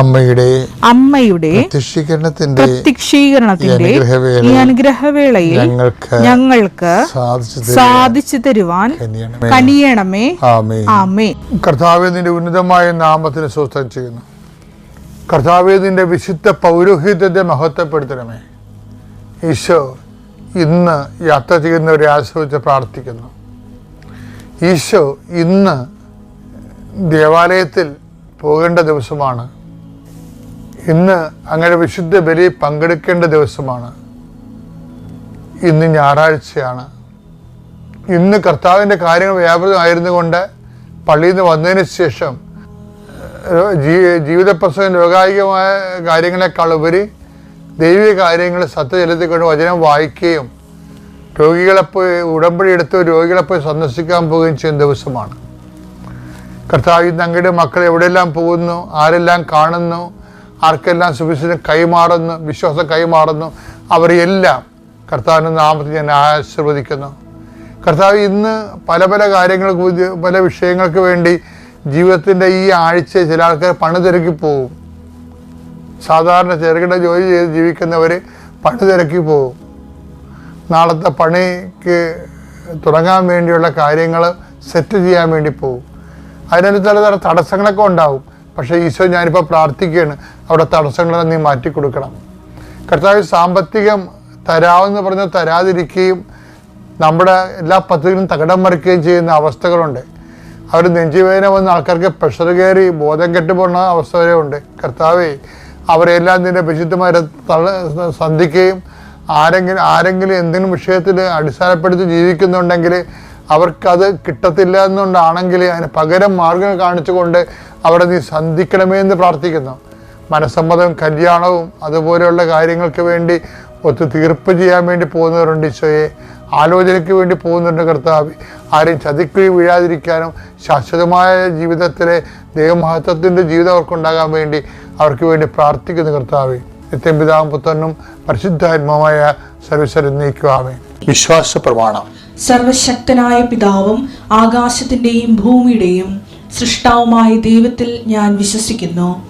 അമ്മയുടെ അമ്മയുടെ പ്രത്യക്ഷീകരണത്തിന്റെ പ്രത്യക്ഷീകരണത്തിന്റെ ഈ അനുഗ്രഹവേളയിൽ ഞങ്ങൾക്ക് ഞങ്ങൾക്ക് സാധിച്ചു തരുവാൻ കനിയണമേ. ആമേ ആമേ കർത്താവെ നിന്റെ ഉന്നതമായ നാമത്തിന് സ്വസ്ഥം ചെയ്യുന്നു. കർത്താവെ നിന്റെ വിശുദ്ധ പൗരോഹിത്യത്തെ മഹത്വപ്പെടുത്തണമേ. ഈശോ ഇന്ന് യാത്ര ചെയ്യുന്നവരെ ആശ്രയിച്ച് പ്രാർത്ഥിക്കുന്നു. ഈശോ ഇന്ന് ദേവാലയത്തിൽ പോകേണ്ട ദിവസമാണ്. ഇന്ന് അങ്ങനെ വിശുദ്ധ ബലി പങ്കെടുക്കേണ്ട ദിവസമാണ്. ഇന്ന് ഞായറാഴ്ചയാണ്. ഇന്ന് കർത്താവിന്റെ കാര്യങ്ങൾ വ്യാപൃതമായിരുന്നു കൊണ്ട് പള്ളിയിൽ നിന്ന് വന്നതിന് ശേഷം ജീവിത ജീവിതപ്രസവം ലോകായികമായ കാര്യങ്ങളെക്കാൾ ഉപരി ദൈവിക കാര്യങ്ങൾ സത്യചലത്തിക്കൊണ്ട് വചനം വായിക്കുകയും രോഗികളെ പോയി ഉടമ്പടി എടുത്ത് രോഗികളെ പോയി സന്ദർശിക്കാൻ പോവുകയും ചെയ്യുന്ന ദിവസമാണ്. കർത്താവ് ഇന്ന് അങ്ങയുടെ മക്കൾ എവിടെയെല്ലാം പോകുന്നു ആരെല്ലാം കാണുന്നു ആർക്കെല്ലാം സുവിശേഷം കൈമാറുന്നു വിശ്വാസം കൈമാറുന്നു അവരെല്ലാം കർത്താവിന്റെ നാമത്തിൽ ഞാൻ ആശീർവദിക്കുന്നു. കർത്താവ് ഇന്ന് പല പല കാര്യങ്ങൾക്ക് പല വിഷയങ്ങൾക്ക് വേണ്ടി ജീവിതത്തിന്റെ ഈ ആഴ്ച ചില ആൾക്കാർ പണി തിരക്കി പോകും സാധാരണ ചെറുകിട ജോലി ചെയ്ത് ജീവിക്കുന്നവർ പണി തിരക്കി പോകും നാളത്തെ പണിക്ക് തുടങ്ങാൻ വേണ്ടിയുള്ള കാര്യങ്ങൾ സെറ്റ് ചെയ്യാൻ വേണ്ടി പോകും അതിനൊരു ചില തടസ്സങ്ങളൊക്കെ ഉണ്ടാവും. പക്ഷേ ഈശോ ഞാനിപ്പോൾ പ്രാർത്ഥിക്കുകയാണ്. അവിടെ തടസ്സങ്ങളെ നീ മാറ്റി കൊടുക്കണം കർത്താവ് സാമ്പത്തികം തരാമെന്ന് പറഞ്ഞ് തരാതിരിക്കുകയും നമ്മുടെ എല്ലാ പദ്ധതികളും തകടം മറിക്കുകയും ചെയ്യുന്ന അവസ്ഥകളുണ്ട്. അവർ നെഞ്ചുവേദന വന്ന ആൾക്കാർക്ക് പ്രഷർ കയറി ബോധം കെട്ട് പോകുന്ന അവസ്ഥ വരെ ഉണ്ട് കർത്താവെ അവരെല്ലാം നിന്റെ വിശുദ്ധമായ തള സന്ധിക്കുകയും ആരെങ്കിലും ആരെങ്കിലും എന്തെങ്കിലും വിഷയത്തിൽ അടിസ്ഥാനപ്പെടുത്തി ജീവിക്കുന്നുണ്ടെങ്കിൽ അവർക്കത് കിട്ടത്തില്ല എന്നുണ്ടാണെങ്കിൽ അതിന് പകരം മാർഗം കാണിച്ചുകൊണ്ട് അവിടെ നീ സന്ധിക്കണമേ എന്ന് പ്രാർത്ഥിക്കുന്നു. മനസ്സമ്മതവും കല്യാണവും അതുപോലെയുള്ള കാര്യങ്ങൾക്ക് വേണ്ടി ഒത്തു തീർപ്പ് ചെയ്യാൻ വേണ്ടി പോകുന്നവരുണ്ട് ഈശോയെ. ആലോചനയ്ക്ക് വേണ്ടി പോകുന്നുണ്ട് കർത്താവ്. ആരെയും ചതിക്കുഴി വീഴാതിരിക്കാനും ശാശ്വതമായ ജീവിതത്തിലെ ദൈവമഹത്വത്തിന്റെ ജീവിതം അവർക്കുണ്ടാകാൻ വേണ്ടി അവർക്ക് വേണ്ടി പ്രാർത്ഥിക്കുന്നു കർത്താവ്. നിത്യം പിതാവും പുത്രനും പരിശുദ്ധാത്മാവായ സർവീശ്വരൻ നീക്കുവാമേ വിശ്വാസ പ്രമാണം. സർവശക്തനായ പിതാവും ആകാശത്തിന്റെയും ഭൂമിയുടെയും സൃഷ്ടാവുമായ ദൈവത്തിൽ ഞാൻ വിശ്വസിക്കുന്നു.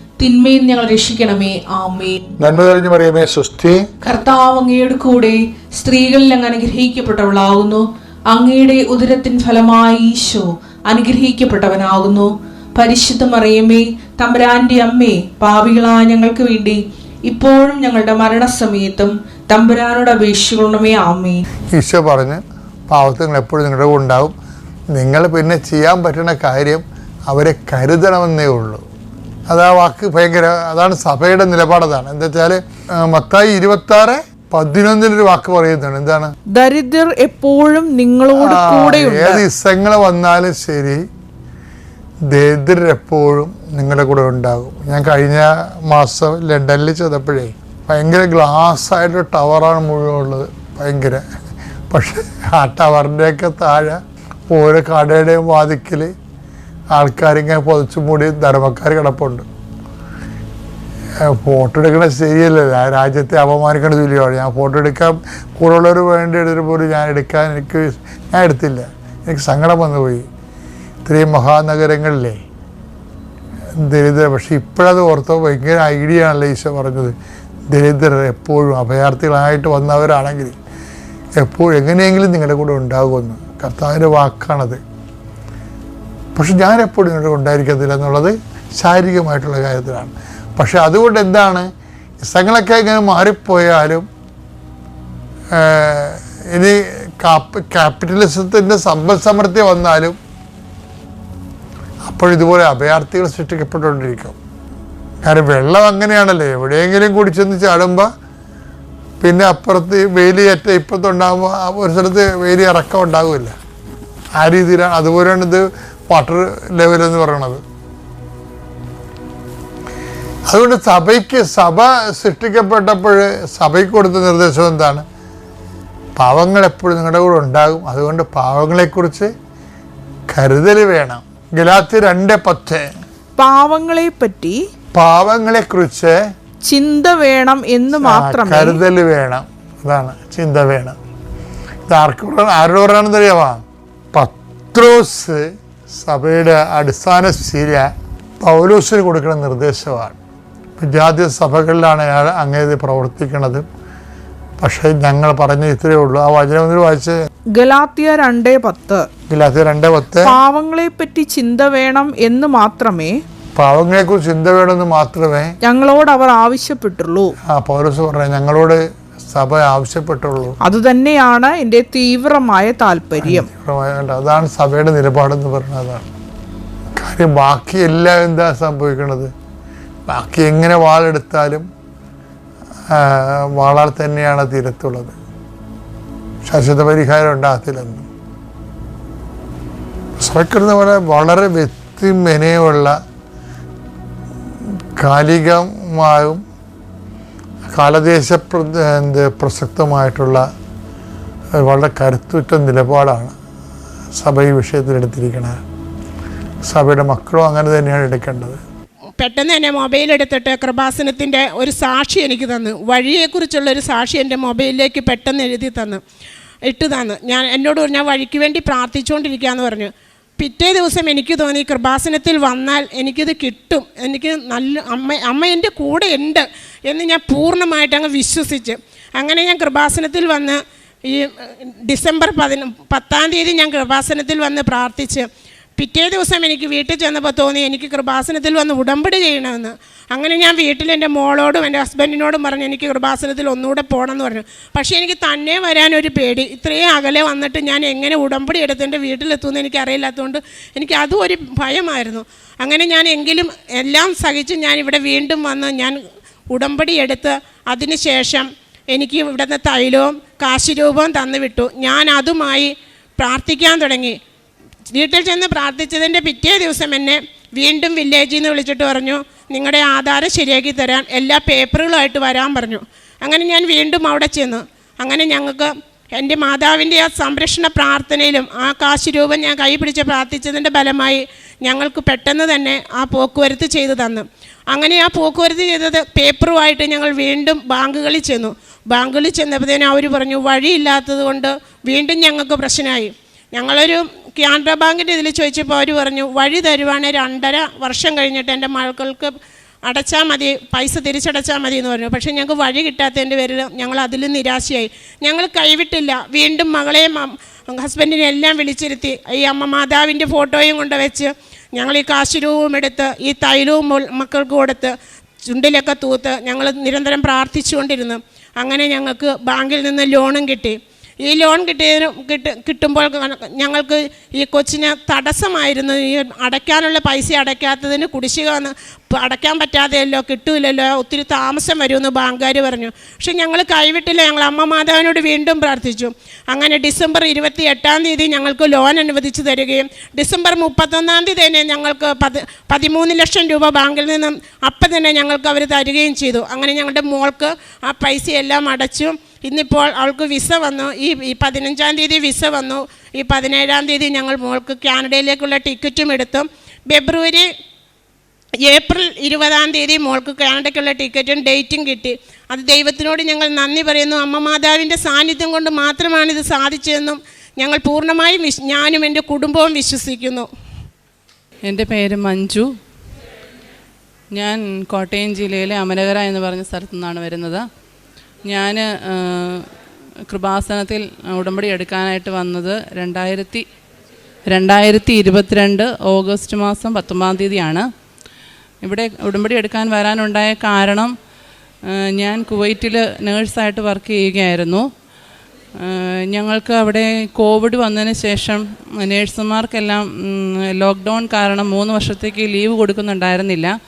തിന്മയിൽ ഞങ്ങൾ രക്ഷിക്കണമേ. ആമേൻ. നന്മ തെളിഞ്ഞു മറിയമേ സുസ്ഥി കർത്താവ് അങ്ങയുടെ കൂടെ സ്ത്രീകളിൽ അങ്ങ് അനുഗ്രഹിക്കപ്പെട്ടവളാകുന്നു. അങ്ങയുടെ ഉദരത്തിൻ ഫലമായി ഈശോ അനുഗ്രഹിക്കപ്പെട്ടവനാകുന്നു. പരിശുദ്ധ മറിയമേ തമ്പുരാന്റെ അമ്മേ പാവികളായ ഞങ്ങൾക്ക് വേണ്ടി ഇപ്പോഴും ഞങ്ങളുടെ മരണസമയത്തും തമ്പുരാനോട് അപേക്ഷിക്കണമേ. ആമേ ഈശോ പറഞ്ഞ് പാവത്തങ്ങൾ എപ്പോഴും നിങ്ങളുടെ ഉണ്ടാവും. നിങ്ങൾ പിന്നെ ചെയ്യാൻ പറ്റുന്ന കാര്യം അവരെ കരുതണമെന്നേ ഉള്ളൂ. അത് ആ വാക്ക് ഭയങ്കര അതാണ് സഭയുടെ നിലപാടതാണ് എന്താ വെച്ചാൽ മത്തായി ഇരുപത്തി ആറ് പതിനൊന്നിലൊരു വാക്ക് പറയുന്നതാണ്. എന്താണ്? ദരിദ്രർ എപ്പോഴും നിങ്ങളോട് കൂടെയുണ്ട്. ഏത് ഇസങ്ങൾ വന്നാലും ശരി ദരിദ്രർ എപ്പോഴും നിങ്ങളുടെ കൂടെ ഉണ്ടാകും. ഞാൻ കഴിഞ്ഞ മാസം ലണ്ടനിൽ ചെന്നപ്പോഴേ ഭയങ്കര ഗ്ലാസ് ആയിട്ടൊരു ടവറാണ് മുഴുവൻ ഉള്ളത്. ഭയങ്കര. പക്ഷെ ആ ടവറിന്റെയൊക്കെ താഴെ ഓരോ കടയുടെയും വാതിക്കൽ ആൾക്കാരിങ്ങനെ പൊതിച്ചു മൂടി ധർമ്മക്കാർ കിടപ്പുണ്ട്. ഫോട്ടോ എടുക്കണ ശരിയല്ലല്ലോ. ആ രാജ്യത്തെ അപമാനിക്കണ തുല്യമാണ് ഞാൻ ഫോട്ടോ എടുക്കാൻ കൂടുതലുള്ളവർ വേണ്ടി എടുത്തിട്ട് പോലും ഞാൻ എടുക്കാൻ എനിക്ക് ഞാൻ എടുത്തില്ല. എനിക്ക് സങ്കടം വന്നു പോയി ഇത്രയും മഹാനഗരങ്ങളിലെ ദരിദ്ര പക്ഷെ ഇപ്പോഴത് ഓർത്തോ ഭയങ്കര ഐഡിയ ആണല്ലോ ഈശോ പറഞ്ഞത്. ദരിദ്രർ എപ്പോഴും അഭയാർത്ഥികളായിട്ട് വന്നവരാണെങ്കിൽ എപ്പോഴും എങ്ങനെയെങ്കിലും നിങ്ങളുടെ കൂടെ ഉണ്ടാകുമെന്ന്. കർത്താവിന്റെ വാക്കാണത്. പക്ഷെ നിങ്ങളുടെ കൂടെ ഉണ്ടായിരിക്കത്തില്ല എന്നുള്ളത് ശാരീരികമായിട്ടുള്ള കാര്യത്തിലാണ്. പക്ഷെ അതുകൊണ്ട് എന്താണ്? സ്ഥലങ്ങളൊക്കെ ഇങ്ങനെ മാറിപ്പോയാലും ഇനി കാപ്പ് ക്യാപിറ്റലിസത്തിന്റെ സമ്പദ് സമൃദ്ധി വന്നാലും അപ്പോൾ ഇതുപോലെ അഭയാർത്ഥികൾ സൃഷ്ടിക്കപ്പെട്ടുകൊണ്ടിരിക്കും. കാരണം വെള്ളം അങ്ങനെയാണല്ലോ? എവിടെയെങ്കിലും കൂടി ചെന്ന് ചാടുമ്പോൾ പിന്നെ അപ്പുറത്ത് വേലിയേറ്റ ഇപ്പുറത്തുണ്ടാകുമ്പോൾ ആ ഒരു സ്ഥലത്ത് വേലി ഇറക്കം ഉണ്ടാകില്ല ആ രീതിയിലാണ്. അതുപോലെയാണ് ഇത് വാട്ടർ ലെവൽ എന്ന് പറയണത്. അതുകൊണ്ട് സഭയ്ക്ക് സഭ സൃഷ്ടിക്കപ്പെട്ടപ്പോൾ സഭയ്ക്ക് കൊടുത്ത നിർദ്ദേശം എന്താണ്? പാവങ്ങൾ എപ്പോഴും നിങ്ങളുടെ കൂടെ ഉണ്ടാകും. അതുകൊണ്ട് പാവങ്ങളെക്കുറിച്ച് കരുതൽ വേണം. ഗലാത്തി രണ്ട് പത്ത്. പാവങ്ങളെ പറ്റി പാവങ്ങളെ കുറിച്ച് ചിന്ത വേണം എന്ന് മാത്രം കരുതൽ വേണം. അതാണ് ചിന്ത വേണം. ഇത് ആർക്ക് ആരോട് പറയണമെന്ന് അറിയാമോ പത്രോസ് സഭയുടെ അടിസ്ഥാന ശീല പൗലോസിന് കൊടുക്കുന്ന നിർദ്ദേശമാണ്. വിദ്യാർത്ഥി സഭകളിലാണ് അയാൾ അങ്ങേത് പ്രവർത്തിക്കുന്നത്. പക്ഷേ ഞങ്ങൾ പറഞ്ഞ ഇത്രയേ ഉള്ളൂ. ആ വചനം ഒന്ന് വായിച്ച്. ഗലാത്തിയ രണ്ടേ പത്ത്. ഗലാത്തിയ രണ്ട് പത്ത്. പാവങ്ങളെ പറ്റി ചിന്ത വേണം എന്ന് മാത്രമേ പാവങ്ങളെ കുറിച്ച് ചിന്ത വേണമെന്ന് മാത്രമേ ഞങ്ങളോട് അവർ ആവശ്യപ്പെട്ടുള്ളൂ. ആ പൗലോസ് പറഞ്ഞ ഞങ്ങളോട് സഭ ആവശ്യപ്പെട്ടുള്ളൂ. അതുതന്നെയാണ് എന്റെ തീവ്രമായ താല്പര്യം. അതാണ് സഭയുടെ നിലപാടെന്ന് പറഞ്ഞതാണ് കാര്യം ബാക്കി എല്ലാം എന്താ സംഭവിക്കുന്നത് ബാക്കി എങ്ങനെ വാളെടുത്താലും വാളാൽ തന്നെയാണ് തീരത്തുള്ളത്. ശാശ്വത പരിഹാരം ഉണ്ടാകത്തില്ലെന്നും. സഭയ്ക്കുന്ന പോലെ വളരെ വ്യക്തി മെനയുള്ള കാലികമായും കാലദേശ എന്ത് പ്രസക്തമായിട്ടുള്ള വളരെ കരുത്തുറ്റ നിലപാടാണ് സഭ ഈ വിഷയത്തിൽ എടുത്തിരിക്കുന്നത് സഭയുടെ മക്കളും അങ്ങനെ തന്നെയാണ് എടുക്കേണ്ടത്. പെട്ടെന്ന് തന്നെ മൊബൈൽ എടുത്തിട്ട് കൃപാസനത്തിന്റെ ഒരു സാക്ഷി എനിക്ക് തന്നു. വഴിയെക്കുറിച്ചുള്ള ഒരു സാക്ഷി എന്റെ മൊബൈലിലേക്ക് പെട്ടെന്ന് എഴുതി തന്നു. ഇട്ട് തന്നു. ഞാൻ എന്നോട് ഞാൻ വഴിക്ക് വേണ്ടി പ്രാർത്ഥിച്ചുകൊണ്ടിരിക്കുകയെന്ന് പറഞ്ഞു. പിറ്റേ ദിവസം എനിക്ക് തോന്നി കൃപാസനത്തിൽ വന്നാൽ എനിക്കിത് കിട്ടും. എനിക്ക് നല്ല അമ്മ അമ്മ എന്റെ കൂടെ ഉണ്ട് എന്ന് ഞാൻ പൂർണമായിട്ട് അങ്ങ് വിശ്വസിച്ച്. അങ്ങനെ ഞാൻ കൃപാസനത്തിൽ വന്ന് ഈ ഡിസംബർ പതിന പത്താം തീയതി ഞാൻ കൃപാസനത്തിൽ വന്ന് പ്രാർത്ഥിച്ച് പിറ്റേ ദിവസം എനിക്ക് വീട്ടിൽ ചെന്നപ്പോൾ തോന്നി എനിക്ക് കൃപാസനത്തിൽ വന്ന് ഉടമ്പടി ചെയ്യണമെന്ന്. അങ്ങനെ ഞാൻ വീട്ടിൽ എന്റെ മോളോടും എന്റെ ഹസ്ബൻഡിനോടും പറഞ്ഞു എനിക്ക് കൃപാസനത്തിൽ ഒന്നുകൂടെ പോകണമെന്ന് പറഞ്ഞു. പക്ഷേ എനിക്ക് തന്നെ വരാനൊരു പേടി. ഇത്രയും അകലെ വന്നിട്ട് ഞാൻ എങ്ങനെ ഉടമ്പടി എടുത്ത് എന്റെ വീട്ടിലെത്തുമെന്ന് എനിക്ക് അറിയില്ലാത്തതുകൊണ്ട് എനിക്ക് അതും ഒരു ഭയമായിരുന്നു. അങ്ങനെ ഞാൻ എങ്കിലും എല്ലാം സഹിച്ച് ഞാൻ ഇവിടെ വീണ്ടും വന്ന് ഞാൻ ഉടമ്പടി എടുത്ത് അതിനുശേഷം എനിക്ക് ഇവിടുന്ന് തൈലവും കാശുരൂപവും തന്നു വിട്ടു ഞാൻ അതുമായി പ്രാർത്ഥിക്കാൻ തുടങ്ങി. വീട്ടിൽ ചെന്ന് പ്രാർത്ഥിച്ചതിന്റെ പിറ്റേ ദിവസം എന്നെ വീണ്ടും വില്ലേജിൽ നിന്ന് വിളിച്ചിട്ട് പറഞ്ഞു നിങ്ങളുടെ ആധാരം ശരിയാക്കി തരാൻ എല്ലാ പേപ്പറുകളുമായിട്ട് വരാൻ പറഞ്ഞു. അങ്ങനെ ഞാൻ വീണ്ടും അവിടെ ചെന്നു. അങ്ങനെ ഞങ്ങൾക്ക് എന്റെ മാതാവിന്റെ ആ സംരക്ഷണ പ്രാർത്ഥനയിലും ആ കാശ് രൂപം ഞാൻ കൈ പിടിച്ച് പ്രാർത്ഥിച്ചതിന്റെ ഫലമായി ഞങ്ങൾക്ക് പെട്ടെന്ന് തന്നെ ആ പോക്കുവരത്ത് ചെയ്തു തന്നു. അങ്ങനെ ആ പോക്കുവരത്ത് ചെയ്തത് പേപ്പറുമായിട്ട് ഞങ്ങൾ വീണ്ടും ബാങ്കുകളിൽ ചെന്നു. ബാങ്കുകളിൽ ചെന്നപ്പോഴത്തേനും അവർ പറഞ്ഞു വഴിയില്ലാത്തത് കൊണ്ട് വീണ്ടും ഞങ്ങൾക്ക് പ്രശ്നമായി. ഞങ്ങളൊരു കാനറ ബാങ്കിന്റെ ഇതിൽ ചോദിച്ചപ്പോൾ അവർ പറഞ്ഞു വഴി തരുവാണെങ്കിൽ രണ്ടര വർഷം കഴിഞ്ഞിട്ട് എന്റെ മക്കൾക്ക് അടച്ചാൽ മതി പൈസ തിരിച്ചടച്ചാൽ മതി എന്ന് പറഞ്ഞു. പക്ഷേ ഞങ്ങൾക്ക് വഴി കിട്ടാത്തതിന്റെ പേരിൽ ഞങ്ങൾ അതിൽ നിരാശയായി. ഞങ്ങൾ കൈവിട്ടില്ല. വീണ്ടും മകളെയും ഹസ്ബൻഡിനെ എല്ലാം വിളിച്ചിരുത്തി. ഈ അമ്മ മാതാവിന്റെ ഫോട്ടോയും കൊണ്ട് വെച്ച് ഞങ്ങൾ ഈ കാശുരൂപവും എടുത്ത് ഈ തൈലവും മക്കൾക്ക് കൊടുത്ത് ചുണ്ടിലൊക്കെ തൂത്ത് ഞങ്ങൾ നിരന്തരം പ്രാർത്ഥിച്ചുകൊണ്ടിരുന്നു. അങ്ങനെ ഞങ്ങൾക്ക് ബാങ്കിൽ നിന്ന് ലോണും കിട്ടി. ഈ ലോൺ കിട്ടിയതിന് കിട്ട് കിട്ടുമ്പോൾ ഞങ്ങൾക്ക് ഈ കൊച്ചിന് തടസ്സമായിരുന്നു. ഈ അടയ്ക്കാനുള്ള പൈസ അടയ്ക്കാത്തതിന് കുടിശ്ശിക വന്ന് അടയ്ക്കാൻ പറ്റാതെയല്ലോ കിട്ടൂലല്ലോ ഒത്തിരി താമസം വരുമെന്ന് ബാങ്കുകാർ പറഞ്ഞു. പക്ഷെ ഞങ്ങൾ കൈവിട്ടില്ല. ഞങ്ങൾ അമ്മ മാതാവിനോട് വീണ്ടും പ്രാർത്ഥിച്ചു. അങ്ങനെ ഡിസംബർ ഇരുപത്തി എട്ടാം തീയതി ഞങ്ങൾക്ക് ലോൺ അനുവദിച്ചു തരികയും ഡിസംബർ മുപ്പത്തൊന്നാം തീയതി തന്നെ ഞങ്ങൾക്ക് പതി പതിമൂന്ന് ലക്ഷം രൂപ ബാങ്കിൽ നിന്നും അപ്പം തന്നെ ഞങ്ങൾക്ക് അവർ തരികയും ചെയ്തു. അങ്ങനെ ഞങ്ങളുടെ മോൾക്ക് ആ പൈസയെല്ലാം അടച്ചു. ഇന്നിപ്പോൾ അവൾക്ക് വിസ വന്നു. ഈ ഈ പതിനഞ്ചാം തീയതി വിസ വന്നു. ഈ പതിനേഴാം തീയതി ഞങ്ങൾ മോൾക്ക് കാനഡയിലേക്കുള്ള ടിക്കറ്റും എടുത്തു. ഫെബ്രുവരി ഏപ്രിൽ ഇരുപതാം തീയതി മോൾക്ക് കാനഡയ്ക്കുള്ള ടിക്കറ്റും ഡേറ്റും കിട്ടി. അത് ദൈവത്തിനോട് ഞങ്ങൾ നന്ദി പറയുന്നു. അമ്മ മാതാവിന്റെ സാന്നിധ്യം കൊണ്ട് മാത്രമാണ് ഇത് സാധിച്ചതെന്നും ഞങ്ങൾ പൂർണമായും വിശ് ഞാനും എന്റെ കുടുംബവും വിശ്വസിക്കുന്നു. എന്റെ പേര് മഞ്ജു. ഞാൻ കോട്ടയം ജില്ലയിലെ അമരകര എന്ന് പറഞ്ഞ സ്ഥലത്തു നിന്നാണ് വരുന്നത്. ഞാൻ കൃപാസനത്തിൽ ഉടമ്പടി എടുക്കാനായിട്ട് വന്നത് രണ്ടായിരത്തി രണ്ടായിരത്തി ഇരുപത്തിരണ്ട് ഓഗസ്റ്റ് മാസം പത്തൊമ്പതാം തീയതിയാണ്. ഇവിടെ ഉടമ്പടി എടുക്കാൻ വരാനുണ്ടായ കാരണം ഞാൻ കുവൈറ്റിൽ നേഴ്സായിട്ട് വർക്ക് ചെയ്യുകയായിരുന്നു. ഞങ്ങൾക്ക് അവിടെ കോവിഡ് വന്നതിന് ശേഷം നേഴ്സുമാർക്കെല്ലാം ലോക്ക്ഡൗൺ കാരണം മൂന്ന് വർഷത്തേക്ക് ലീവ് കൊടുക്കുന്നുണ്ടായിരുന്നില്ല.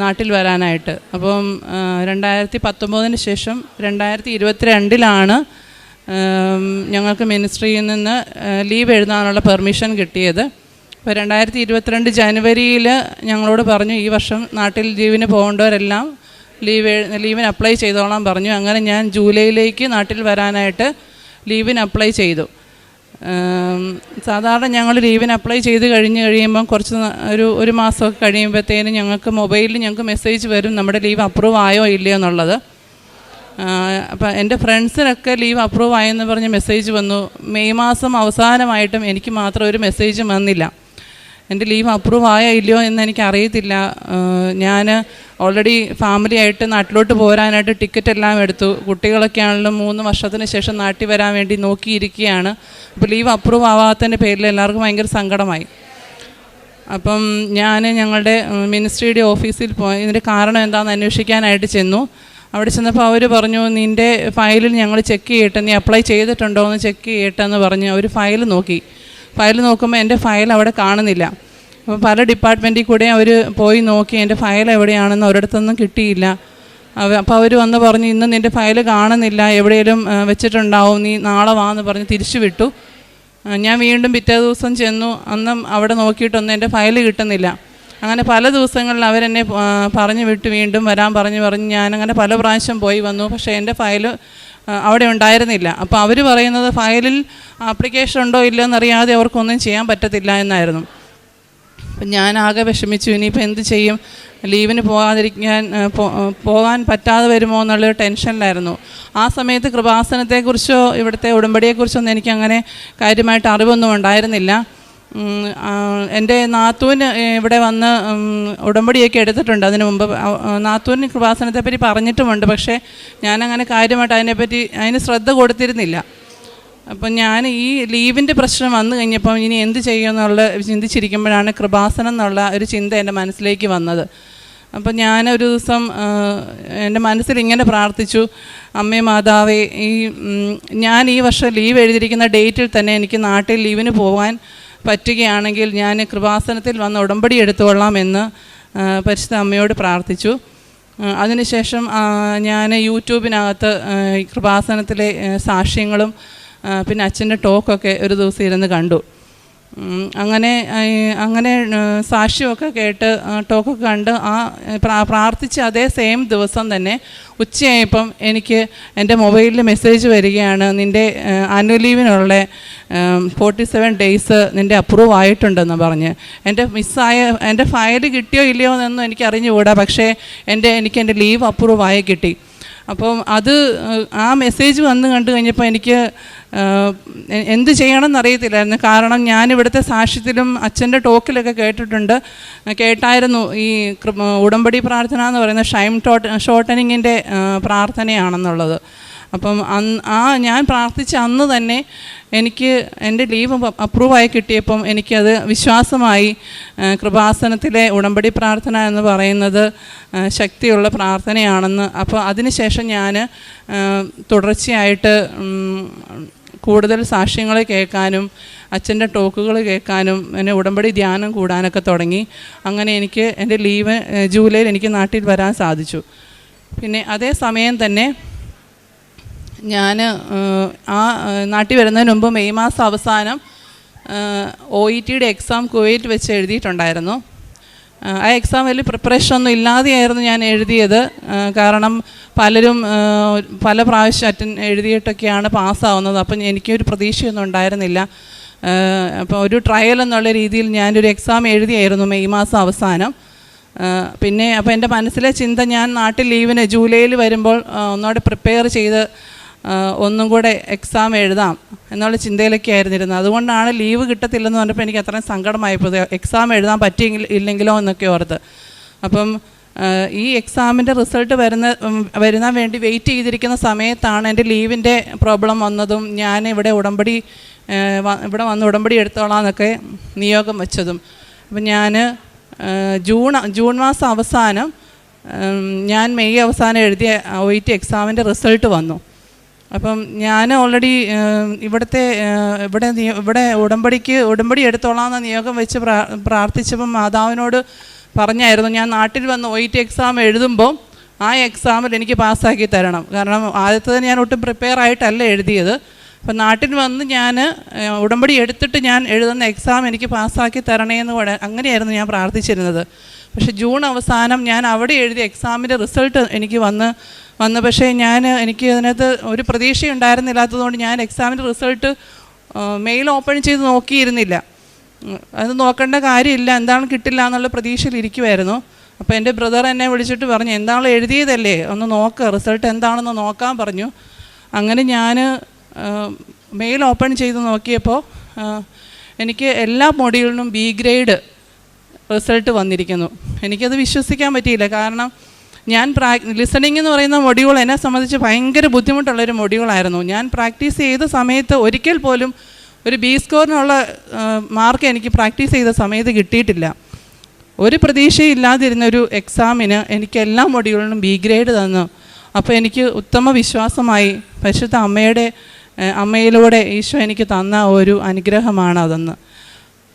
നാട്ടിൽ വരാനായിട്ട്. അപ്പം രണ്ടായിരത്തി പത്തൊമ്പതിന് ശേഷം രണ്ടായിരത്തി ഇരുപത്തിരണ്ടിലാണ് ഞങ്ങൾക്ക് മിനിസ്ട്രിയിൽ നിന്ന് ലീവ് എഴുതാനുള്ള പെർമിഷൻ കിട്ടിയത്. അപ്പോൾ രണ്ടായിരത്തി ഇരുപത്തിരണ്ട് ജനുവരിയിൽ ഞങ്ങളോട് പറഞ്ഞു ഈ വർഷം നാട്ടിൽ ലീവിന് പോകേണ്ടവരെല്ലാം ലീവ് ലീവിന് അപ്ലൈ ചെയ്തോളാം പറഞ്ഞു. അങ്ങനെ ഞാൻ ജൂലൈയിലേക്ക് നാട്ടിൽ വരാനായിട്ട് ലീവിന് അപ്ലൈ ചെയ്തു. സാധാരണ ഞങ്ങൾ ലീവിന് അപ്ലൈ ചെയ്ത് കഴിഞ്ഞ് കഴിയുമ്പം കുറച്ച് ഒരു ഒരു മാസമൊക്കെ കഴിയുമ്പോഴത്തേനും ഞങ്ങൾക്ക് മൊബൈലിൽ ഞങ്ങൾക്ക് മെസ്സേജ് വരും നമ്മുടെ ലീവ് അപ്രൂവ് ആയോ ഇല്ലയോ എന്നുള്ളത്. അപ്പം എന്റെ ഫ്രണ്ട്സിനൊക്കെ ലീവ് അപ്രൂവ് ആയെന്ന് പറഞ്ഞ് മെസ്സേജ് വന്നു. മെയ് മാസം അവസാനമായിട്ടും എനിക്ക് മാത്രം ഒരു മെസ്സേജും വന്നില്ല. എന്റെ ലീവ് അപ്രൂവ് ആയോ ഇല്ലയോ എന്ന് എനിക്ക് അറിയത്തില്ല ഞാൻ ഓൾറെഡി ഫാമിലി ആയിട്ട് നാട്ടിലോട്ട് പോരാനായിട്ട് ടിക്കറ്റ് എല്ലാം എടുത്തു. കുട്ടികളൊക്കെ ആണെങ്കിലും മൂന്ന് വർഷത്തിന് ശേഷം നാട്ടിൽ വരാൻ വേണ്ടി നോക്കിയിരിക്കുകയാണ്. അപ്പോൾ ലീവ് അപ്രൂവ് ആവാത്തതിന്റെ പേരിൽ എല്ലാവർക്കും ഭയങ്കര സങ്കടമായി. അപ്പം ഞാൻ ഞങ്ങളുടെ മിനിസ്ട്രിയുടെ ഓഫീസിൽ പോയി. ഇതിന്റെ കാരണം എന്താണെന്ന് അന്വേഷിക്കാനായിട്ട് ചെന്നു. അവിടെ ചെന്നപ്പോൾ അവർ പറഞ്ഞു നിന്റെ ഫയലിൽ ഞങ്ങൾ ചെക്ക് ചെയ്യട്ടെ. നീ അപ്ലൈ ചെയ്തിട്ടുണ്ടോ എന്ന് ചെക്ക് ചെയ്യട്ടെ എന്ന് പറഞ്ഞ് അവർ ഫയൽ നോക്കി. ഫയൽ നോക്കുമ്പോൾ എന്റെ ഫയൽ അവിടെ കാണുന്നില്ല. അപ്പോൾ പല ഡിപ്പാർട്ട്മെന്റിൽ കൂടെ അവർ പോയി നോക്കി എന്റെ ഫയൽ എവിടെയാണെന്ന് ഒരിടത്തൊന്നും കിട്ടിയില്ല. അപ്പോൾ അവർ വന്ന് പറഞ്ഞു ഇന്ന് നിന്റെ ഫയൽ കാണുന്നില്ല. എവിടെയെങ്കിലും വെച്ചിട്ടുണ്ടാവും. നീ നാളെ വാ എന്ന് പറഞ്ഞ് തിരിച്ചു വിട്ടു. ഞാൻ വീണ്ടും പിറ്റേ ദിവസം ചെന്നു. അന്നും അവിടെ നോക്കിയിട്ടൊന്നും എന്റെ ഫയൽ കിട്ടുന്നില്ല. അങ്ങനെ പല ദിവസങ്ങളിൽ അവരെന്നെ പറഞ്ഞു വിട്ട് വീണ്ടും വരാൻ പറഞ്ഞു പറഞ്ഞ്. ഞാനങ്ങനെ പല പ്രാവശ്യം പോയി വന്നു. പക്ഷേ എന്റെ ഫയൽ അവിടെ ഉണ്ടായിരുന്നില്ല. അപ്പോൾ അവർ പറയുന്നത് ഫയലിൽ ആപ്ലിക്കേഷൻ ഉണ്ടോ ഇല്ലയോ എന്നറിയാതെ അവർക്കൊന്നും ചെയ്യാൻ പറ്റത്തില്ല എന്നായിരുന്നു. അപ്പം ഞാൻ ആകെ വിഷമിച്ചു. ഇനിയിപ്പോൾ എന്ത് ചെയ്യും? ലീവിന് പോകാതിരിക്കാൻ പോകാൻ പറ്റാതെ വരുമോ എന്നുള്ളൊരു ടെൻഷനിലായിരുന്നു. ആ സമയത്ത് കൃപാസനത്തെക്കുറിച്ചോ ഇവിടുത്തെ ഉടമ്പടിയെക്കുറിച്ചോ ഒന്നും എനിക്കങ്ങനെ കാര്യമായിട്ട് അറിവൊന്നും ഉണ്ടായിരുന്നില്ല. എന്റെ നാത്തൂന് ഇവിടെ വന്ന് ഉടമ്പടിയൊക്കെ എടുത്തിട്ടുണ്ട്. അതിന് മുമ്പ് നാത്തൂന് കൃപാസനത്തെപ്പറ്റി പറഞ്ഞിട്ടുമുണ്ട്. പക്ഷേ ഞാനങ്ങനെ കാര്യമായിട്ട് അതിനെപ്പറ്റി അതിന് ശ്രദ്ധ കൊടുത്തിരുന്നില്ല. അപ്പം ഞാൻ ഈ ലീവിന്റെ പ്രശ്നം വന്നു കഴിഞ്ഞപ്പം ഇനി എന്ത് ചെയ്യുമെന്നുള്ള ചിന്തിച്ചിരിക്കുമ്പോഴാണ് കൃപാസനം എന്നുള്ള ഒരു ചിന്ത എന്റെ മനസ്സിലേക്ക് വന്നത്. അപ്പം ഞാനൊരു ദിവസം എന്റെ മനസ്സിൽ ഇങ്ങനെ പ്രാർത്ഥിച്ചു. അമ്മേ മാതാവേ ഈ ഞാൻ ഈ വർഷം ലീവ് എഴുതിയിരിക്കുന്ന ഡേറ്റിൽ തന്നെ എനിക്ക് നാട്ടിൽ ലീവിന് പോകാൻ പറ്റുകയാണെങ്കിൽ ഞാൻ കൃപാസനത്തിൽ വന്ന് ഉടമ്പടി എടുത്തുകൊള്ളാം എന്ന് പരിശുദ്ധ അമ്മയോട് പ്രാർത്ഥിച്ചു. അതിനുശേഷം ഞാൻ യൂട്യൂബിനകത്ത് കൃപാസനത്തിലെ സാക്ഷ്യങ്ങളും പിന്നെ അച്ഛന്റെ ടോക്കൊക്കെ ഒരു ദിവസം ഇരുന്ന് കണ്ടു. അങ്ങനെ അങ്ങനെ സാക്ഷ്യമൊക്കെ കേട്ട് ടോക്കൊക്കെ കണ്ട് ആ പ്രാ- പ്രാർത്ഥിച്ച അതേ സെയിം ദിവസം തന്നെ ഉച്ചയായപ്പം എനിക്ക് എന്റെ മൊബൈലിൽ മെസ്സേജ് വരികയാണ്. നിന്റെ ആനുവൽ ലീവിനുള്ള ഫോർട്ടി സെവൻ ഡേയ്സ് നിന്റെ അപ്രൂവ് ആയിട്ടുണ്ടെന്ന് പറഞ്ഞ്. എന്റെ മിസ്സായ എന്റെ ഫയൽ കിട്ടിയോ ഇല്ലയോ എന്നൊന്നും എനിക്ക് അറിഞ്ഞുകൂടാ പക്ഷേ എന്റെ എനിക്ക് എന്റെ ലീവ് അപ്രൂവ് ആയി കിട്ടി. അപ്പം അത് ആ മെസ്സേജ് വന്ന് കണ്ടു കഴിഞ്ഞപ്പോൾ എനിക്ക് എന്ത് ചെയ്യണമെന്ന് അറിയത്തില്ലായിരുന്നു. കാരണം ഞാൻ ഇവിടുത്തെ സാക്ഷ്യത്തിലും അച്ഛന്റെ ടോക്കിലൊക്കെ കേട്ടിട്ടുണ്ട്. കേട്ടായിരുന്നു ഈ ഉടമ്പടി പ്രാർത്ഥന എന്ന് പറയുന്നത് ഷൈം ടോട്ട് ഷോർട്ടനിങ്ങിന്റെ പ്രാർത്ഥനയാണെന്നുള്ളത്. അപ്പം അന്ന് ആ ഞാൻ പ്രാർത്ഥിച്ച അന്ന് തന്നെ എനിക്ക് എന്റെ ലീവ് അപ്രൂവായി കിട്ടിയപ്പം എനിക്കത് വിശ്വാസമായി കൃപാസനത്തിലെ ഉടമ്പടി പ്രാർത്ഥന എന്ന് പറയുന്നത് ശക്തിയുള്ള പ്രാർത്ഥനയാണെന്ന്. അപ്പോൾ അതിനുശേഷം ഞാൻ തുടർച്ചയായിട്ട് കൂടുതൽ സാക്ഷ്യങ്ങൾ കേൾക്കാനും അച്ഛന്റെ ടോക്കുകൾ കേൾക്കാനും എന്നെ ഉടമ്പടി ധ്യാനം കൂടാനൊക്കെ തുടങ്ങി. അങ്ങനെ എനിക്ക് എന്റെ ലീവ് ജൂലൈയിൽ എനിക്ക് നാട്ടിൽ വരാൻ സാധിച്ചു. പിന്നെ അതേ സമയം തന്നെ ഞാൻ ആ നാട്ടിൽ വരുന്നതിന് മുമ്പ് മെയ് മാസം അവസാനം ഒ ഇ ടിയുടെ എക്സാം കുവൈറ്റ് വെച്ച് എഴുതിയിട്ടുണ്ടായിരുന്നു. ആ, എക്സാം വലിയ പ്രിപ്പറേഷൻ ഒന്നും ഇല്ലാതെയായിരുന്നു ഞാൻ എഴുതിയത്. കാരണം പലരും പല പ്രാവശ്യം അറ്റൻ എഴുതിയിട്ടൊക്കെയാണ് പാസ്സാവുന്നത്. അപ്പം എനിക്കൊരു പ്രതീക്ഷയൊന്നും ഉണ്ടായിരുന്നില്ല. അപ്പോൾ ഒരു ട്രയൽ എന്നുള്ള രീതിയിൽ ഞാനൊരു എക്സാം എഴുതിയായിരുന്നു മെയ് മാസം അവസാനം. പിന്നെ അപ്പോൾ എന്റെ മനസ്സിലെ ചിന്ത ഞാൻ നാട്ടിൽ ലീവിന് ജൂലൈയിൽ വരുമ്പോൾ ഒന്നുകൂടെ പ്രിപ്പയർ ചെയ്ത് ഒന്നും കൂടെ എക്സാം എഴുതാം എന്നുള്ള ചിന്തയിലൊക്കെ ആയിരുന്നിരുന്നത്. അതുകൊണ്ടാണ് ലീവ് കിട്ടത്തില്ലെന്ന് പറഞ്ഞപ്പോൾ എനിക്ക് അത്രയും സങ്കടമായിപ്പോയത്. എക്സാം എഴുതാൻ പറ്റിയെങ്കിൽ ഇല്ലെങ്കിലോ എന്നൊക്കെ ഓർത്ത്. അപ്പം ഈ എക്സാമിന്റെ റിസൾട്ട് വരുന്ന വരുന്ന വേണ്ടി വെയിറ്റ് ചെയ്തിരിക്കുന്ന സമയത്താണ് എന്റെ ലീവിന്റെ പ്രോബ്ലം വന്നതും ഞാൻ ഇവിടെ ഉടമ്പടി ഇവിടെ വന്ന് ഉടമ്പടി എടുത്തോളാം എന്നൊക്കെ നിയോഗം വെച്ചതും. അപ്പം ഞാൻ ജൂൺ ജൂൺ മാസം അവസാനം ഞാൻ മെയ് അവസാനം എഴുതിയ ഒ ഇ ടി എക്സാമിന്റെ റിസൾട്ട് വന്നു. അപ്പം ഞാൻ ഓൾറെഡി ഇവിടുത്തെ ഇവിടെ ഇവിടെ ഉടമ്പടിക്ക് ഉടമ്പടി എടുത്തോളാമെന്ന നിയോഗം വെച്ച് പ്രാ പ്രാർത്ഥിച്ചപ്പം മാതാവിനോട് പറഞ്ഞായിരുന്നു. ഞാൻ നാട്ടിൽ വന്ന് ഒ എക്സാം എഴുതുമ്പോൾ ആ എക്സാമിൽ എനിക്ക് പാസ്സാക്കി തരണം. കാരണം ആദ്യത്തത് ഞാൻ ഒട്ടും പ്രിപ്പയർ ആയിട്ടല്ല എഴുതിയത്. അപ്പം നാട്ടിൽ വന്ന് ഞാൻ ഉടമ്പടി എടുത്തിട്ട് ഞാൻ എഴുതുന്ന എക്സാം എനിക്ക് പാസ്സാക്കി തരണേ എന്ന് കൂടെ അങ്ങനെയായിരുന്നു ഞാൻ പ്രാർത്ഥിച്ചിരുന്നത്. പക്ഷേ ജൂൺ അവസാനം ഞാൻ അവിടെ എഴുതിയ എക്സാമിന്റെ റിസൾട്ട് എനിക്ക് വന്ന് വന്നു. പക്ഷേ ഞാൻ എനിക്ക് അതിനകത്ത് ഒരു പ്രതീക്ഷ ഉണ്ടായിരുന്നില്ലാത്തതുകൊണ്ട് ഞാൻ എക്സാമിന്റെ റിസൾട്ട് മെയിൽ ഓപ്പൺ ചെയ്ത് നോക്കിയിരുന്നില്ല. അത് നോക്കേണ്ട കാര്യമില്ല എന്താണ് കിട്ടില്ല എന്നുള്ള പ്രതീക്ഷയിലിരിക്കുമായിരുന്നു അപ്പോൾ എന്റെ ബ്രദർ എന്നെ വിളിച്ചിട്ട് പറഞ്ഞു എന്താണോ എഴുതിയതല്ലേ? ഒന്ന് നോക്ക് റിസൾട്ട് എന്താണെന്ന് നോക്കാൻ പറഞ്ഞു. അങ്ങനെ ഞാൻ മെയിൽ ഓപ്പൺ ചെയ്ത് നോക്കിയപ്പോൾ എനിക്ക് എല്ലാ മൊഡ്യൂളിനും ബി ഗ്രേഡ് റിസൾട്ട് വന്നിരിക്കുന്നു. എനിക്കത് വിശ്വസിക്കാൻ പറ്റിയില്ല. കാരണം ഞാൻ പ്രാ ലിസണിങ് എന്ന് പറയുന്ന മൊഡ്യൂൾ എന്നെ സംബന്ധിച്ച് ഭയങ്കര ബുദ്ധിമുട്ടുള്ളൊരു മൊഡ്യൂളായിരുന്നു ഞാൻ പ്രാക്ടീസ് ചെയ്ത സമയത്ത് ഒരിക്കൽ പോലും ഒരു ബി സ്കോറിനുള്ള മാർക്ക് എനിക്ക് പ്രാക്ടീസ് ചെയ്ത സമയത്ത് കിട്ടിയിട്ടില്ല. ഒരു പ്രതീക്ഷയില്ലാതിരുന്നൊരു എക്സാമിന് എനിക്ക് എല്ലാ മൊഡ്യൂളിനും ബി ഗ്രേഡ് തന്നു. അപ്പോൾ എനിക്ക് ഉത്തമ വിശ്വാസമായി പരിശുദ്ധ അമ്മയുടെ അമ്മയിലൂടെ ഈശോ എനിക്ക് തന്ന ഒരു അനുഗ്രഹമാണ് അതെന്ന്.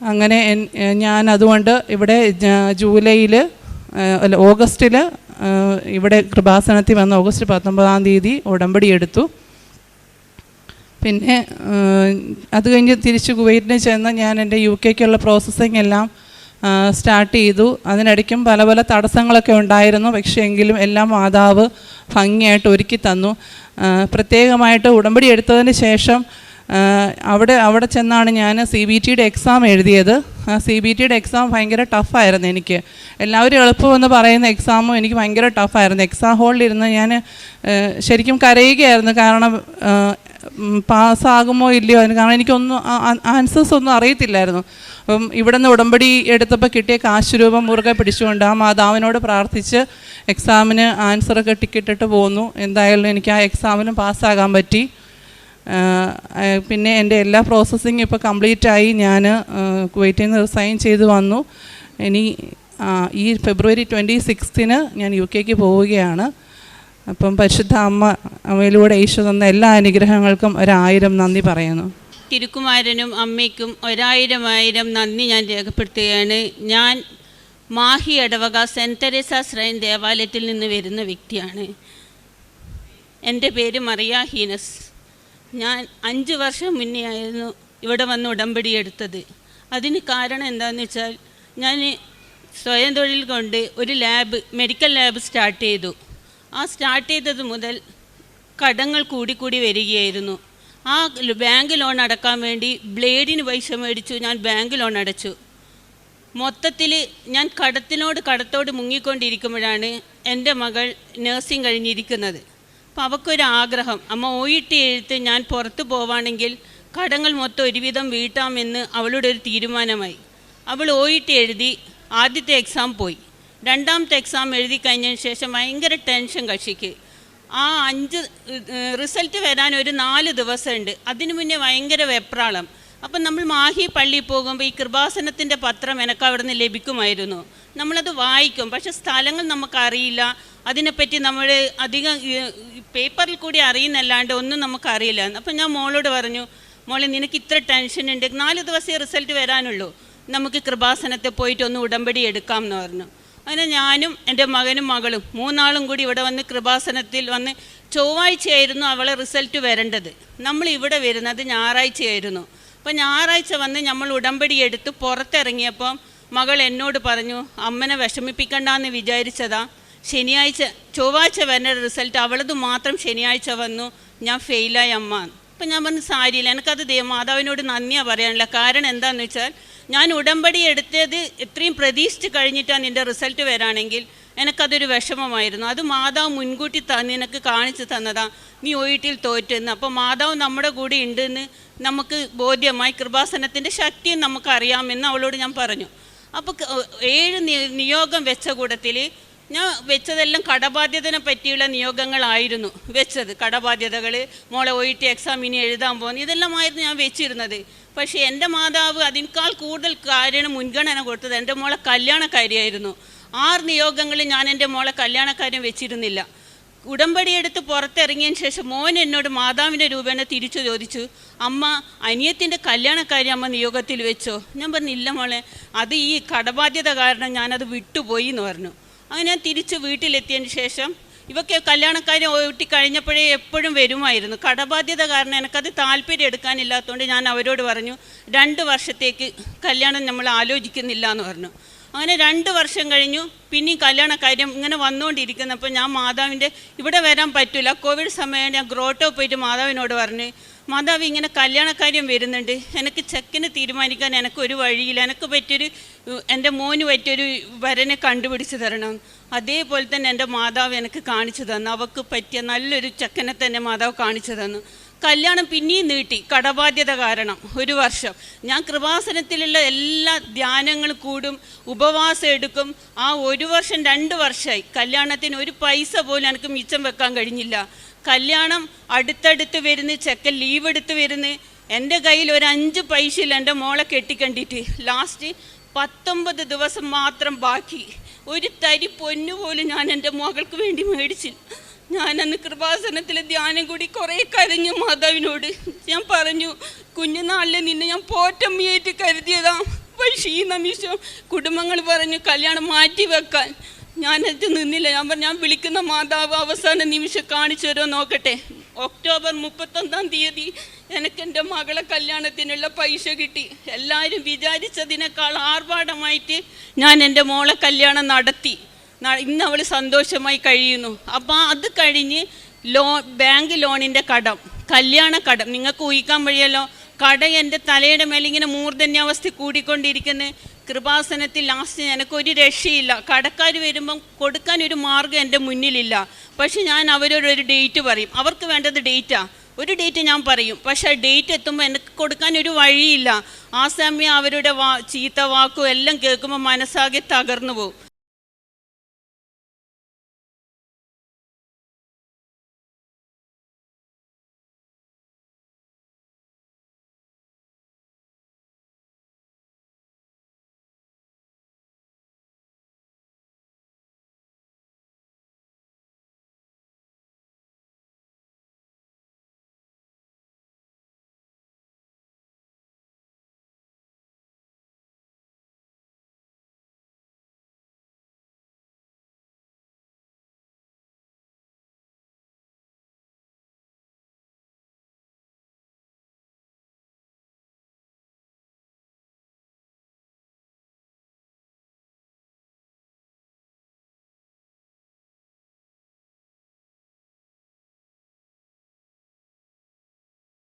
അങ്ങനെ ഞാൻ അതുകൊണ്ട് ഇവിടെ ജൂലൈയിൽ അല്ല ഓഗസ്റ്റിൽ ഇവിടെ കൃപാസനത്തിൽ വന്ന് ഓഗസ്റ്റ് പത്തൊമ്പതാം തീയതി ഉടമ്പടി എടുത്തു. പിന്നെ അത് കഴിഞ്ഞ് തിരിച്ച് കുവൈറ്റിന് ചെന്ന് ഞാൻ എന്റെ യു കെക്കുള്ള പ്രോസസ്സിങ് എല്ലാം സ്റ്റാർട്ട് ചെയ്തു. അതിനിടയ്ക്കും പല പല തടസ്സങ്ങളൊക്കെ ഉണ്ടായിരുന്നു. പക്ഷേ എങ്കിലും എല്ലാം മാതാവ് ഭംഗിയായിട്ട് ഒരുക്കി തന്നു. പ്രത്യേകമായിട്ട് ഉടമ്പടി എടുത്തതിന് ശേഷം അവിടെ അവിടെ ചെന്നാണ് ഞാൻ സി ബി ടിയുടെ എക്സാം എഴുതിയത്. സി ബി ടിയുടെ എക്സാം ഭയങ്കര ടഫായിരുന്നു എനിക്ക്. എല്ലാവരും എളുപ്പമെന്ന് പറയുന്ന എക്സാമും എനിക്ക് ഭയങ്കര ടഫായിരുന്നു എക്സാം ഹോളിലിരുന്ന് ഞാൻ ശരിക്കും കരയുകയായിരുന്നു. കാരണം പാസ്സാകുമോ ഇല്ലയോ അതിന് കാരണം എനിക്കൊന്നും ആൻസേഴ്സ് ഒന്നും അറിയത്തില്ലായിരുന്നു. അപ്പം ഇവിടെ നിന്ന് ഉടമ്പടി എടുത്തപ്പോൾ കിട്ടിയ കാശ് രൂപം മുറുകെ പിടിച്ചുകൊണ്ട് ആ മാതാവിനോട് പ്രാർത്ഥിച്ച് എക്സാമിന് ആൻസറൊക്കെ ടിക്കറ്റിട്ട് പോന്നു. എന്തായാലും എനിക്ക് ആ എക്സാമിനും പാസ്സാകാൻ പറ്റി. പിന്നെ എന്റെ എല്ലാ പ്രോസസ്സിങ്ങും ഇപ്പോൾ കംപ്ലീറ്റ് ആയി ഞാൻ കുവൈറ്റിൽ നിന്ന് റിസൈൻ ചെയ്ത് വന്നു. ഇനി ഈ ഫെബ്രുവരി ട്വന്റി സിക്സ്തിന് ഞാൻ യു കെക്ക് പോവുകയാണ്. അപ്പം പരിശുദ്ധ അമ്മ അമ്മയിലൂടെ ഈശോ തന്ന എല്ലാ അനുഗ്രഹങ്ങൾക്കും ഒരായിരം നന്ദി പറയുന്നു. തിരുക്കുമാരനും അമ്മയ്ക്കും ഒരായിരം ആയിരം നന്ദി ഞാൻ രേഖപ്പെടുത്തുകയാണ്. ഞാൻ മാഹി അടവക സെന്റ് തെരേസ ശ്രൈൻ ദേവാലയത്തിൽ നിന്ന് വരുന്ന വ്യക്തിയാണ്. എന്റെ പേര് മറിയ ഹീനസ്. ഞാൻ അഞ്ച് വർഷം മുന്നേ ആയിരുന്നു ഇവിടെ വന്ന് ഉടമ്പടി എടുത്തത്. അതിന് കാരണം എന്താണെന്ന് വെച്ചാൽ ഞാൻ സ്വയം തൊഴിൽ കൊണ്ട് ഒരു ലാബ് മെഡിക്കൽ ലാബ് സ്റ്റാർട്ട് ചെയ്തു. ആ സ്റ്റാർട്ട് ചെയ്തത് മുതൽ കടങ്ങൾ കൂടിക്കൂടി വരികയായിരുന്നു. ആ ബാങ്ക് ലോൺ അടക്കാൻ വേണ്ടി ബ്ലേഡിന് പൈസ മേടിച്ചു ഞാൻ ബാങ്ക് ലോൺ അടച്ചു. മൊത്തത്തിൽ ഞാൻ കടത്തിനോട് കടത്തോട് മുങ്ങിക്കൊണ്ടിരിക്കുമ്പോഴാണ് എന്റെ മകൾ നഴ്സിംഗ് കഴിഞ്ഞിരിക്കുന്നത്. അപ്പോൾ അവൾക്കൊരാഗ്രഹം അമ്മ ഒയിട്ട് എഴുത്ത് ഞാൻ പുറത്ത് പോവാണെങ്കിൽ കടങ്ങൾ മൊത്തം ഒരുവിധം വീട്ടാമെന്ന് അവളുടെ ഒരു തീരുമാനമായി. അവൾ ഒയിട്ട് എഴുതി ആദ്യത്തെ എക്സാം പോയി. രണ്ടാമത്തെ എക്സാം എഴുതി കഴിഞ്ഞതിന് ശേഷം ഭയങ്കര ടെൻഷൻ കക്ഷിക്ക്. ആ അഞ്ച് റിസൾട്ട് വരാൻ ഒരു നാല് ദിവസമുണ്ട്. അതിനു മുന്നേ ഭയങ്കര വെപ്രാളം. അപ്പം നമ്മൾ മാഹി പള്ളിയിൽ പോകുമ്പോൾ ഈ കൃപാസനത്തിന്റെ പത്രം എനിക്ക് അവിടെ നിന്ന് ലഭിക്കുമായിരുന്നു. നമ്മളത് വായിക്കും. പക്ഷെ സ്ഥലങ്ങൾ നമുക്കറിയില്ല. അതിനെപ്പറ്റി നമ്മൾ അധികം പേപ്പറിൽ കൂടി അറിയുന്നല്ലാണ്ട് ഒന്നും നമുക്കറിയില്ല. അപ്പം ഞാൻ മോളോട് പറഞ്ഞു മോളെ നിനക്ക് ഇത്ര ടെൻഷൻ ഉണ്ട് നാല് ദിവസമേ റിസൾട്ട് വരാനുള്ളൂ. നമുക്ക് കൃപാസനത്തെ പോയിട്ട് ഒന്ന് ഉടമ്പടി എടുക്കാം എന്ന് പറഞ്ഞു. അങ്ങനെ ഞാനും എന്റെ മകനും മകളും മൂന്നാളും കൂടി ഇവിടെ വന്ന് കൃപാസനത്തിൽ വന്ന് ചൊവ്വാഴ്ചയായിരുന്നു അവളെ റിസൾട്ട് വരേണ്ടത്. നമ്മൾ ഇവിടെ വരുന്നത് ഞായറാഴ്ചയായിരുന്നു. അപ്പോൾ ഞായറാഴ്ച വന്ന് നമ്മൾ ഉടമ്പടി എടുത്ത് പുറത്തിറങ്ങിയപ്പം മകൾ എന്നോട് പറഞ്ഞു അമ്മനെ വിഷമിപ്പിക്കണ്ടെന്ന് വിചാരിച്ചതാ. ശനിയാഴ്ച ചൊവ്വാഴ്ച വരുന്ന റിസൾട്ട് അവളത് മാത്രം ശനിയാഴ്ച വന്നു ഞാൻ ഫെയിലായി അമ്മ. അപ്പം ഞാൻ പറഞ്ഞു സാരിയില്ല എനിക്കത് ദൈവം മാതാവിനോട് നന്ദിയാണ് പറയാനില്ല കാരണം എന്താണെന്ന് വെച്ചാൽ ഞാൻ ഉടമ്പടി എടുത്തത് ഇത്രയും പ്രതീക്ഷിച്ച് കഴിഞ്ഞിട്ടാണ് നിന്റെ റിസൾട്ട് വരാണെങ്കിൽ എനിക്കതൊരു വിഷമമായിരുന്നു. അത് മാതാവ് മുൻകൂട്ടി ത നിനക്ക് കാണിച്ചു തന്നതാ. നീ ഒയിട്ടിൽ തോറ്റെന്ന്. അപ്പോൾ മാതാവ് നമ്മുടെ കൂടെ ഉണ്ടെന്ന് നമുക്ക് ബോധ്യമായി കൃപാസനത്തിന്റെ ശക്തിയും നമുക്കറിയാമെന്ന് അവളോട് ഞാൻ പറഞ്ഞു. അപ്പോൾ ഏഴ് നിയോഗം വെച്ച കൂട്ടത്തിൽ ഞാൻ വെച്ചതെല്ലാം കടബാധ്യതനെ പറ്റിയുള്ള നിയോഗങ്ങളായിരുന്നു വെച്ചത്. കടബാധ്യതകൾ മോളെ ഒ ടി എക്സാം ഇനി എഴുതാൻ പോകുന്നു ഇതെല്ലാമായിരുന്നു ഞാൻ വെച്ചിരുന്നത്. പക്ഷേ എന്റെ മാതാവ് അതിനേക്കാൾ കൂടുതൽ കാര്യം മുൻഗണന കൊടുത്തത് എന്റെ മോളെ കല്യാണക്കാരിയായിരുന്നു. ആറ് നിയോഗങ്ങളിൽ ഞാൻ എന്റെ മോളെ കല്യാണക്കാര്യം വെച്ചിരുന്നില്ല. ഉടമ്പടി എടുത്ത് പുറത്തിറങ്ങിയതിന് ശേഷം മോൻ എന്നോട് മാതാവിന്റെ രൂപേണ തിരിച്ചു ചോദിച്ചു അമ്മ അനിയത്തിന്റെ കല്യാണക്കാരി അമ്മ നിയോഗത്തിൽ വെച്ചോ? ഞാൻ പറഞ്ഞില്ല മോളെ അത് ഈ കടബാധ്യത കാരണം ഞാനത് വിട്ടുപോയി എന്ന് പറഞ്ഞു. അങ്ങനെ ഞാൻ തിരിച്ച് വീട്ടിലെത്തിയതിന് ശേഷം ഇവയ്ക്ക് കല്യാണക്കാര്യം ഊട്ടി കഴിഞ്ഞപ്പോഴേ എപ്പോഴും വരുമായിരുന്നു. കടബാധ്യത കാരണം എനിക്കത് താല്പര്യം എടുക്കാനില്ലാത്തതുകൊണ്ട് ഞാൻ അവരോട് പറഞ്ഞു രണ്ട് വർഷത്തേക്ക് കല്യാണം നമ്മൾ ആലോചിക്കുന്നില്ല എന്ന് പറഞ്ഞു. അങ്ങനെ രണ്ട് വർഷം കഴിഞ്ഞു പിന്നെ കല്യാണ കാര്യം ഇങ്ങനെ വന്നുകൊണ്ടിരിക്കുന്നപ്പോൾ ഞാൻ മാതാവിന്റെ ഇവിടെ വരാൻ പറ്റില്ല കോവിഡ് സമയം ഞാൻ ഗ്രോട്ടോ പോയിട്ട് മാതാവിനോട് പറഞ്ഞു മാതാവ് ഇങ്ങനെ കല്യാണക്കാര്യം വരുന്നുണ്ട്. എനിക്ക് ചെക്കിന് തീരുമാനിക്കാൻ എനിക്ക് ഒരു വഴിയില്ല. എനിക്ക് പറ്റിയൊരു എന്റെ മോന് പറ്റിയൊരു വരനെ കണ്ടുപിടിച്ച് തരണം. അതേപോലെ തന്നെ എന്റെ മാതാവ് എനിക്ക് കാണിച്ചു തന്നു. അവൾക്ക് പറ്റിയ നല്ലൊരു ചെക്കനെ തന്നെ മാതാവ് കാണിച്ചു തന്നു. കല്യാണം പിന്നെയും നീട്ടി. കടബാധ്യത കാരണം ഒരു വർഷം. ഞാൻ കൃപാസനത്തിലുള്ള എല്ലാ ധ്യാനങ്ങളും കൂടും ഉപവാസം എടുക്കും. ആ ഒരു വർഷം രണ്ട് വർഷമായി കല്യാണത്തിന് ഒരു പൈസ പോലും എനിക്ക് മിച്ചം വെക്കാൻ കഴിഞ്ഞില്ല. കല്യാണം അടുത്തടുത്ത് വരുന്ന് ചെക്കൻ ലീവ് എടുത്ത് വരുന്ന്. എന്റെ കയ്യിൽ ഒരു അഞ്ച് പൈസയിൽ എന്റെ മോളെ കെട്ടിക്കണ്ടിട്ട്. ലാസ്റ്റ് പത്തൊമ്പത് ദിവസം മാത്രം ബാക്കി. ഒരു തരി പൊന്നു പോലും ഞാൻ എന്റെ മകൾക്ക് വേണ്ടി മേടിച്ചില്ല. ഞാനന്ന് കൃപാസനത്തിൽ ധ്യാനം കൂടി കുറേ കരഞ്ഞു മാതാവിനോട്. ഞാൻ പറഞ്ഞു കുഞ്ഞുനാളിലെ നിന്നെ ഞാൻ പോറ്റമ്മയായിട്ട് കരുതിയതാ. പക്ഷേ ഈ നിമിഷം കുടുംബങ്ങൾ പറഞ്ഞു കല്യാണം മാറ്റി വെക്കാൻ ഞാനത് നിന്നില്ല. ഞാൻ പറഞ്ഞു ഞാൻ വിളിക്കുന്ന മാതാവ് അവസാന നിമിഷം കാണിച്ചു തരുമോ നോക്കട്ടെ. ഒക്ടോബർ മുപ്പത്തൊന്നാം തീയതി എനിക്ക് എന്റെ മകളെ കല്യാണത്തിനുള്ള പൈസ കിട്ടി. എല്ലാവരും വിചാരിച്ചതിനേക്കാൾ ആർഭാടമായിട്ട് ഞാൻ എന്റെ മോളെ കല്യാണം നടത്തി. ഇന്ന് അവൾ സന്തോഷമായി കഴിയുന്നു. അപ്പോൾ അത് കഴിഞ്ഞ് ലോ ബാങ്ക് ലോണിന്റെ കടം കല്യാണ കടം. നിങ്ങൾക്ക് ഊഹിക്കാൻ വഴിയല്ലോ കട എന്റെ തലയുടെ മേലിങ്ങനെ മൂർധന്യാവസ്ഥ കൂടിക്കൊണ്ടിരിക്കുന്ന. കൃപാസനത്തിൽ ലാസ്റ്റ് എനിക്കൊരു രക്ഷയില്ല. കടക്കാർ വരുമ്പം കൊടുക്കാൻ ഒരു മാർഗം എന്റെ മുന്നിലില്ല. പക്ഷെ ഞാൻ അവരോട് ഒരു ഡേറ്റ് പറയും. അവർക്ക് വേണ്ടത് ഡേറ്റാണ് ഒരു ഡേറ്റ് ഞാൻ പറയും. പക്ഷെ ആ ഡേറ്റ് എത്തുമ്പോൾ എനിക്ക് കൊടുക്കാൻ ഒരു വഴിയില്ല. ആ സമയം അവരുടെ വാ ചീത്ത വാക്കും എല്ലാം കേൾക്കുമ്പോൾ മനസ്സാകെ തകർന്നു പോകും.